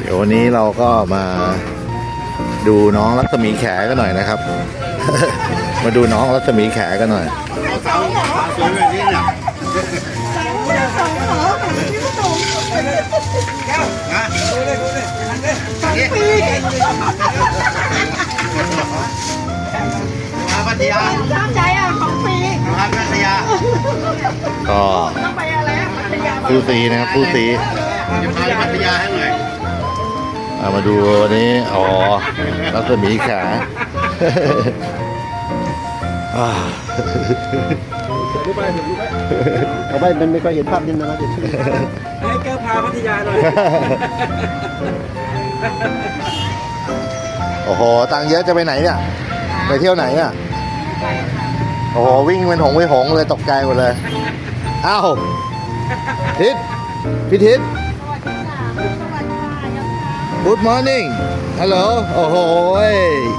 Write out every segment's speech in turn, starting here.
เดี๋ยววันนี้เราก็มาดูน้องรัศมีแขกันหน่อยนะครับ มาดูน้องรัศมีแขกันหน่อย มาพัทยาตั้งใจอะของฟรีมาพัทยาก็ต้องไปอะไรอะพัทยาผู้ซีนะครับผู้ซีจะพาไปพัทยาให้หน่อย เอามาดูวันนี้ อ๋อ รัศมีแขอ่าเอาไปมันไม่ค่อยเห็นภาพนิดนะนะเดี๋ยวให้แก้วพาพัทยาหน่อย โอ้โห ตังค์เยอะจะไปไหนเนี่ย ไปเที่ยวไหนเนี่ย โอ้โห วิ่งเป็นหงไปหงเลยตกใจหมดเลย อ้าวทิศพี่ทิศ Good morning ฮัลโหล โอ้โหย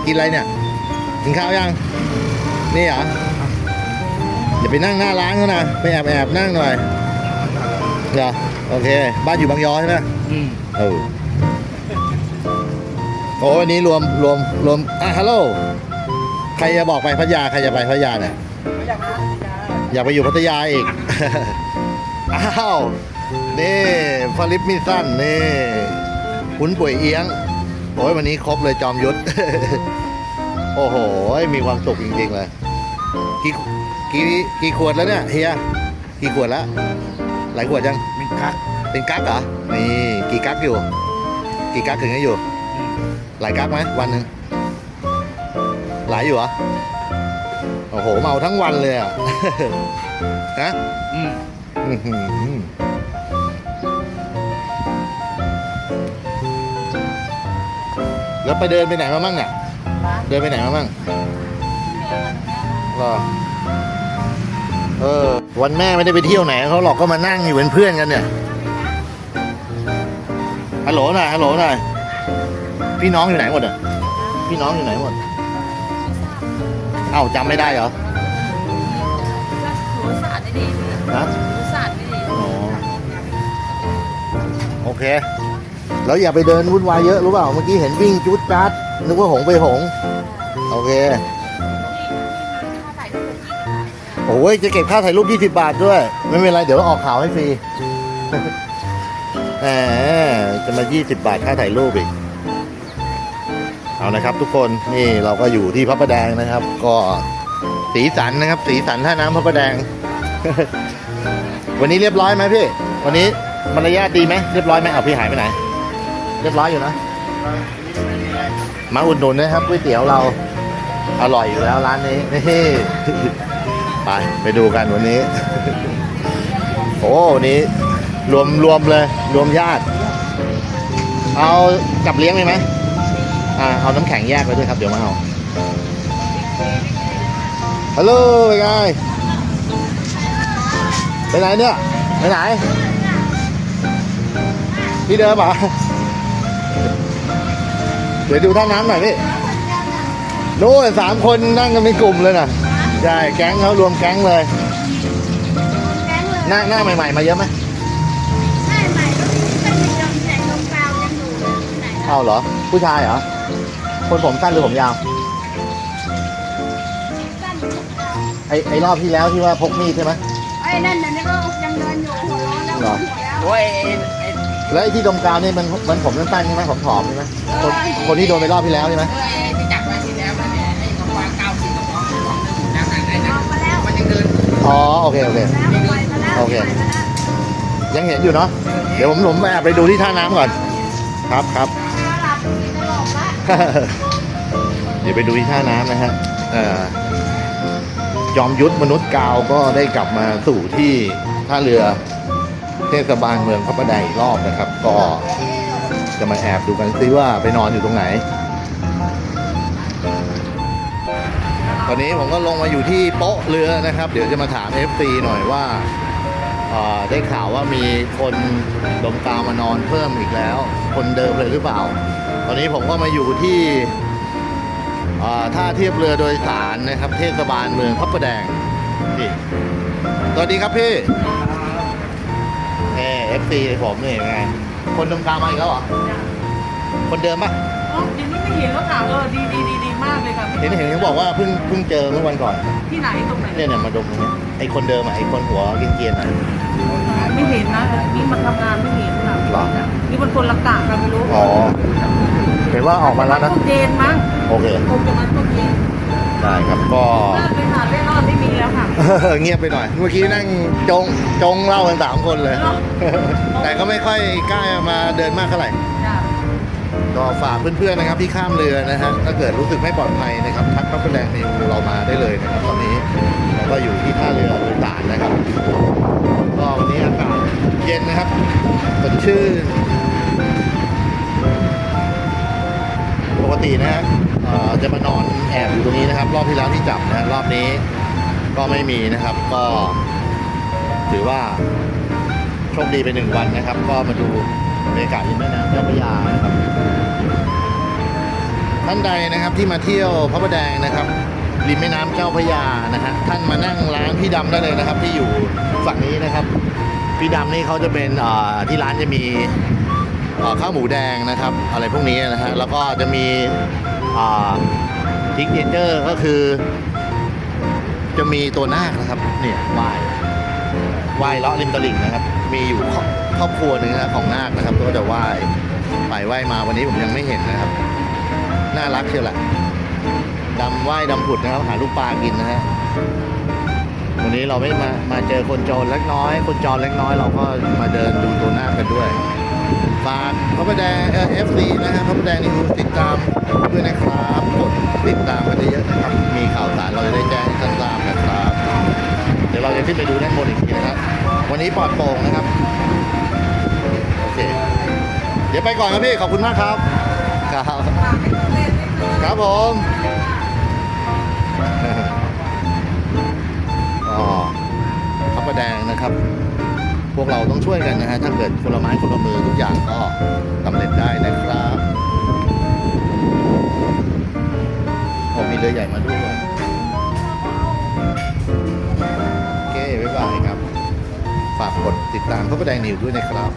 กินอะไรเนี่ย กินข้าวยัง นี่เหรอ อย่าไปนั่งหน้าร้านเขานะ ไปแอบแอบนั่งหน่อยเหรอ โอเค บ้านอยู่บางยอใช่ไหมเออโอ้วันนี้รวมรวมรวม อะฮัลโหล ใครจะบอกไปพัทยา ใครจะไปพัทยาเนี่ย อยากไปอยู่พัทยาอีก อ้าว นี่ฟาลิปมิสันนี่ คุณป่วยเอียงโอ้ยวันนี้ครบเลยจอมยุทธ โอ้โห มีความสุขจริงๆเลย กี่กี่กี่ขวดแล้วเนี่ยเฮีย กี่ขวดแล้ว หลายขวดยังมีคักเป็นกั๊กเหรอ นี่ กี่กั๊กอยู่ กี่กั๊กถึงให้อยู่ หลายกั๊กไหมวันหนึ่งหลายอยู่เหรอ โอ้โห เมาทั้งวันเลยอะ ฮะ อืม แล้วไปเดินไปไหนมามั่งเนี่ยเดินไปไหนมามั่งเหรอเออ วันแม่ไม่ได้ไปเที่ยวไหนเขาหรอกก็มานั่งอยู่เป็นเพื่อนกันเนี่ยฮัลโหลหน่อยฮัลโหลหน่อยพี่น้องอยู่ไหนหมดอะพี่น้องอยู่ไหนหมดเอ้าจำไม่ได้เหรอหนูสาดไม่ดีฮะหนูสาดไม่ดีอ๋อโอเค แล้วอย่าไปเดินวุ่นวายเยอะรู้เปล่าเมื่อกี้เห็นวิ่งจุดจัดนึกว่าหงไปหง โอเคโอ้ยจะเก็บค่าถ่ายรูป20 บาทด้วย ไม่เป็นไรเดี๋ยวออกข่าวให้ฟรีแหมจะมา 20 บาทค่าถ่ายรูปอีกเอานะครับ ทุกคนนี่เราก็อยู่ที่พระประแดงนะครับ ก็สีสันนะครับ สีสันท่าน้ำพระประแดง วันนี้เรียบร้อยไหมพี่ วันนี้มารยาทดีไหมเรียบร้อยไหมเอาพี่หายไปไหน เรียบร้อยอยู่นะ มาอุดหนุนนะครับก๋วยเตี๋ยวเราอร่อยอยู่แล้วร้านนี้นี่ไปไปดูกันวันนี้ โอ้วันนี้รวมรวมเลย รวมญาติ เอากับเลี้ยงเลยไหมอ่าเอาน้ำแข็งแยกไปด้วยครับ เดี๋ยวมาเอาฮัลโหลเป็นไงไปไหนเนี่ยไปไหนพี่เดิมเหรอ เดี๋ยวดูท่าน้ำหน่อยพี่นู้นสามคนนั่งกันเป็นกลุ่มเลยนะใช่แก๊งเขารวมแก๊งเลยแก๊งเลยหน้าหน้าใหม่ๆมาเยอะไหมใช่ใหม่ก็มีเป็นยำแสงตรงกลางยังอยู่เลยไหนนะเอาเหรอ ผู้ชายเหรอ คนผมสั้นหรือผมยาวสั้นตรงกลางไอไอรอบที่แล้วที่ว่าพกมีดใช่ไหมไอ้นั่นน่ะนี่ก็ยังเดินอยู่หัวร้อนแล้วเหรอหัวแล้วโอ้ย แล้วไอที่ตรงกลางนี่มันมันผมสั้นๆใช่ไหมผมผอมใช่ไหมคนคนที่โดนไปรอบที่แล้วใช่ไหมที่จักมาที่แล้วเนี่ยไอ้กระวางเก้าสิบกระป๋องกระป๋องนึงน้ำหนักไอ้อนั่นอกมาแล้วมันยังเดินอ๋อโอเคโอเคแล้วปล่อยมาแล้วโอเคปล่อยมาแล้วยังเห็นอยู่เนาะเดี๋ยวผมผมแอบไปดูที่ท่าน้ำก่อน ครับครับหลับมีตลกละเดี๋ยวไปดูที่ท่าน้ำนะฮะเอ่อยอมยุทธมนุษย์กาวก็ได้กลับมาสู่ที่ท่าเรือ เทศบาลเมืองพระประแดงอีกรอบนะครับ ก็จะมาแอบดูกันซิว่าไปนอนอยู่ตรงไหน ตอนนี้ผมก็ลงมาอยู่ที่โป๊ะเรือนะครับ เดี๋ยวจะมาถาม FC หน่อยว่าได้ข่าวว่ามีคนดมกาวมานอนเพิ่มอีกแล้ว คนเดิมเลยหรือเปล่า ตอนนี้ผมก็มาอยู่ที่ท่าเทียบเรือโดยสารนะครับ เทศบาลเมืองพระประแดงนี่สวัสดีครับพี่ ฟซีผมนี่เป็นไง คนดมกาวมาอีกแล้วเหรอ คนเดิมปะอ๋ออย่างนี้ไม่เห็นแล้วค่ะ เออ ดีดีดีดีมากเลยค่ะเห็นเห็นเขาบอกว่าเพิ่งเพิ่งเจอเมื่อวันก่อน ที่ไหนตรงไหนเนี่ยเนี่ยมาดมตรงเนี้ยไอคนเดิมอะไอคนหัวเกรียนๆอะไม่เห็นนะ นี่มันทำงานไม่เห็นค่ะหรอนี่มันคนละกะกันไม่รู้ อ๋อ เห็นว่าออกมาแล้วนะพวกเจนมั้ง โอเคคงจะมันพวกเจนได้ครับก็เลิกไปค่ะเล่นรอดไม่มีแล้วค่ะ เงียบไปหน่อย เมื่อกี้นั่งจงจงเล่ากันสามคนเลยเหรอแต่ก็ไม่ค่อยกล้ามาเดินมากเท่าไหร่จ้ะก็ฝากเพื่อนๆนะครับที่ข้ามเรือนะฮะถ้าเกิดรู้สึกไม่ปลอดภัยนะครับทักพระประแดงนิวเรามาได้เลยนะครับตอนนี้เราก็อยู่ที่ท่าเรือโดยสารนะครับก็วันนี้อากาศเย็นนะครับสดชื่นปกตินะฮะเอ่อจะมานอนแอบอยู่ตรงนี้นะครับ รอบที่แล้วที่จับนะฮะรอบนี้ ก็ไม่มีนะครับ ก็ถือว่าโชคดีไปหนึ่งวันนะครับ ก็มาดูบรรยากาศริมแม่น้ำเจ้าพระยานะครับท่านใดนะครับที่มาเที่ยวพระประแดงนะครับริมแม่น้ำเจ้าพระยานะฮะท่านมานั่งร้านพี่ดำได้เลยนะครับ ที่อยู่ฝั่งนี้นะครับ พี่ดำนี่เขาจะเป็นที่ร้านจะมีข้าวหมูแดงนะครับ อะไรพวกนี้นะฮะแล้วก็จะมีทิกเนเจอร์ก็คือ มีตัวนาคนะครับเนี่ยว่ายว่ายเลาะริมตลิ่งนะครับ มีอยู่ครอบครอบครัวหนึ่งนะของนาคนะครับ ก็จะว่ายไปว่ายมาวันนี้ผมยังไม่เห็นนะครับ น่ารักเชียวแหละดำว่ายดำผุดนะครับหาลูกปลากินนะฮะวันนี้เราไม่มามาเจอคนจรเล็กน้อย คนจรเล็กน้อยเราก็มาเดินดูตัวหน้ากันด้วยฝากพระประแดงเอฟซีนะฮะพระประแดงนี่ติดตามด้วยนะครับกดติดตามกันเยอะๆนะครับมี ขึ้นไปดูด้านบนอีกทีนะครับ วันนี้ปลอดโปร่งนะครับ โอเค เดี๋ยวไปก่อนครับพี่ ขอบคุณมากครับ ครับ ครับผมก็พระประแดงนะครับ พวกเราต้องช่วยกันนะฮะ ถ้าเกิดคนละไม้คนละมือทุกอย่างก็สำเร็จได้นะครับผมมีเรือใหญ่มาด้วย ฝากกดติดตามพระประแดงนิวด้วยนะครับ